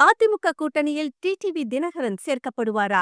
அதிமுக கூட்டணியில் டிடிவி தினகரன் சேர்க்கப்படுவாரா?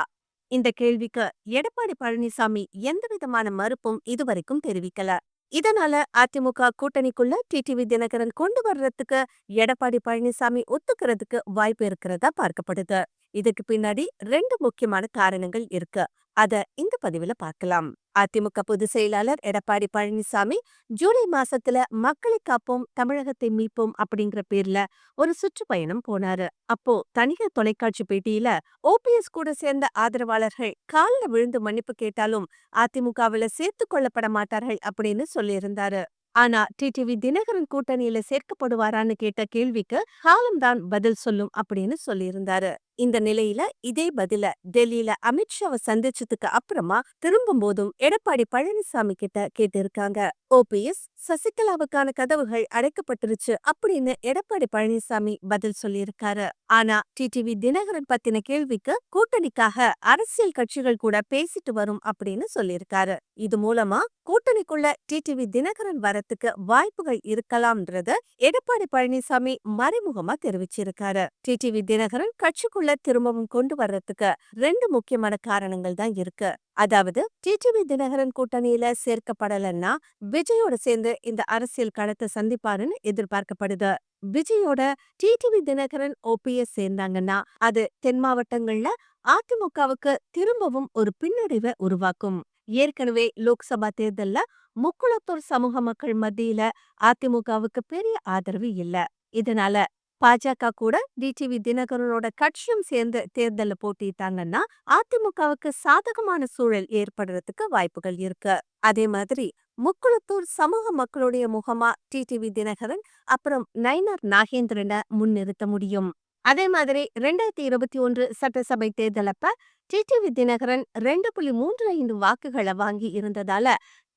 இந்த கேள்விக்கு எடப்பாடி பழனிசாமி எந்தவிதமான மறுப்பும் இதுவரைக்கும் தெரிவிக்கல. இதனால அதிமுக கூட்டணிக்குள்ள டிடிவி தினகரன் கொண்டு வர்றதுக்கு எடப்பாடி பழனிசாமி ஒத்துக்கிறதுக்கு வாய்ப்பு இருக்கிறதா பார்க்கப்படுது. இதுக்கு பின்னாடி ரெண்டு முக்கியமான காரணங்கள் இருக்கு. அத இந்த பதிவுல பார்க்கலாம். அதிமுக பொதுச் செயலாளர் எடப்பாடி பழனிசாமி ஜூலை மாசத்துல மக்களை காப்போம் தமிழகத்தை மீட்போம் அப்படிங்கிற பேர்ல ஒரு சுற்றுப்பயணம் போனாரு. அப்போ தனியார் தொலைக்காட்சி பேட்டியில ஓபிஎஸ் கூட சேர்ந்த ஆதரவாளர்கள் காலில் விழுந்து மன்னிப்பு கேட்டாலும் அதிமுகவுல சேர்த்துக் கொள்ளப்பட மாட்டார்கள் அப்படின்னு சொல்லியிருந்தாரு. ஆனா டிடிவி தினகரன் கூட்டணியில சேர்க்கப்படுவாரான்னு கேட்ட கேள்விக்கு காலம்தான் பதில் சொல்லும் அப்படின்னு சொல்லியிருந்தாரு. இந்த நிலையில இதே பதில டெல்லியில அமித்ஷாவை சந்திச்சதுக்கு அப்புறமா திரும்பும் போதும் எடப்பாடி பழனிசாமி கிட்ட கேட்டிருக்காங்க. ஓபிஎஸ் சசிகலாவுக்கான கதவுகள் அடைக்கப்பட்டிருச்சு அப்படின்னு எடப்பாடி பழனிசாமி பதில் சொல்லியிருக்காரு. ஆனா டிடிவி தினகரன் பத்தின கேள்விக்கு கூட்டணிக்காக அரசியல் கட்சிகள் கூட பேசிட்டு வரும் அப்படின்னு சொல்லியிருக்காரு. இது மூலமா கூட்டணிக்குள்ள டிடிவி தினகரன் வரத்துக்கு வாய்ப்புகள் இருக்கலாம்ன்றத எடப்பாடி பழனிசாமி மறைமுகமா தெரிவிச்சிருக்காரு. டிடிவி தினகரன் கட்சிக்குள்ள திரும்பவும் கொண்டு வர்றதுக்கு ரெண்டு முக்கியமான காரணங்கள் தான் இருக்கு. அதாவது டிடிவி தினகரன் கூட்டணியில சேர்க்கப்படலன்னா விஜயோட சேர்ந்து இந்த அரசியல் களத்தை சந்திப்பாருன்னு எதிர்பார்க்கப்படுது. விஜயோட டிடிவி தினகரன் ஓபிஎஸ் சேர்ந்தாங்கன்னா அது தென் மாவட்டங்கள்ல அதிமுகவுக்கு திரும்பவும் ஒரு பின்னடைவை உருவாக்கும். ஏற்கனவே லோக்சபா தேர்தல்ல முக்குளத்தூர் சமூக மக்கள் மத்தியில அதிமுகவுக்கு பெரிய ஆதரவு இல்ல. இதனால பாஜக கூட டிடிவி தினகரனோட கட்சியும் சேர்ந்து தேர்தல்ல போட்டிட்டாங்கன்னா அதிமுகவுக்கு சாதகமான சூழல் ஏற்படுறதுக்கு வாய்ப்புகள் இருக்கு. அதே மாதிரி முக்குளத்தூர் சமூக மக்களுடைய முகமா டிடிவி தினகரன் அப்புறம் நயினார் நாகேந்திரனை முன்னிறுத்த முடியும். அதே மாதிரி ரெண்டாயிரத்தி இருபத்தி ஒன்று சட்டசபை தேர்தலப்ப டிடிவி தினகரன் ரெண்டு புள்ளி மூன்று ஐந்து வாக்குகளை வாங்கி இருந்ததால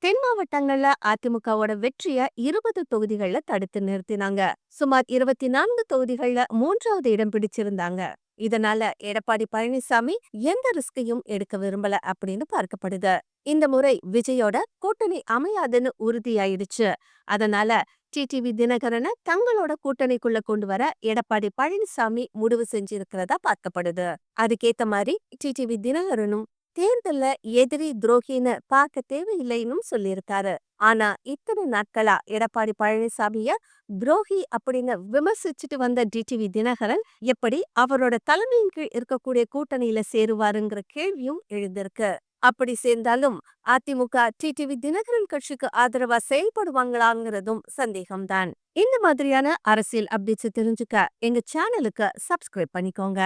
தென் மாவட்டங்கள்ல அதிமுகவோட வெற்றிய இருபது தொகுதிகள்ல தடுத்து நிறுத்தினாங்க. சுமார் இருபத்தி நான்கு தொகுதிகள்ல மூன்றாவது இடம் பிடிச்சிருந்தாங்க. இதனால எடப்பாடி பழனிசாமி எந்த ரிஸ்கையும் எடுக்க விரும்பல அப்படின்னு பார்க்கப்படுது. இந்த முறை விஜயோட கூட்டணி அமையாதுன்னு உறுதியாயிடுச்சு. அதனால டிடிவி தினகரனை தங்களோட கூட்டணிக்குள்ள கொண்டு வர எடப்பாடி பழனிசாமி முடிவு செஞ்சிருக்கிறதா பார்க்கப்படுது. அதுக்கேத்த மாதிரி டிடிவி தினகரனும் தேர்தல்ல எதிரி துரோகின்னு பார்க்க தேவையில்லைன்னு சொல்லியிருக்காரு. ஆனா இத்தனை நாட்களா எடப்பாடி பழனிசாமிய துரோகி அப்படின்னு விமர்சிச்சுட்டு வந்த டிடிவி தினகரன் எப்படி அவரோட தலைமையின் கீழ் இருக்கக்கூடிய கூட்டணியில சேருவாருங்கிற கேள்வியும் எழுந்திருக்கு. அப்படி சேர்ந்தாலும் அதிமுக டிடிவி தினகரன் கட்சிக்கு ஆதரவா செயல்படுவாங்களாங்கிறதும் சந்தேகம்தான். இந்த மாதிரியான அரசியல் அப்டேட்ஸ் தெரிஞ்சுக்க எங்க சேனலுக்கு சப்ஸ்கிரைப் பண்ணிக்கோங்க.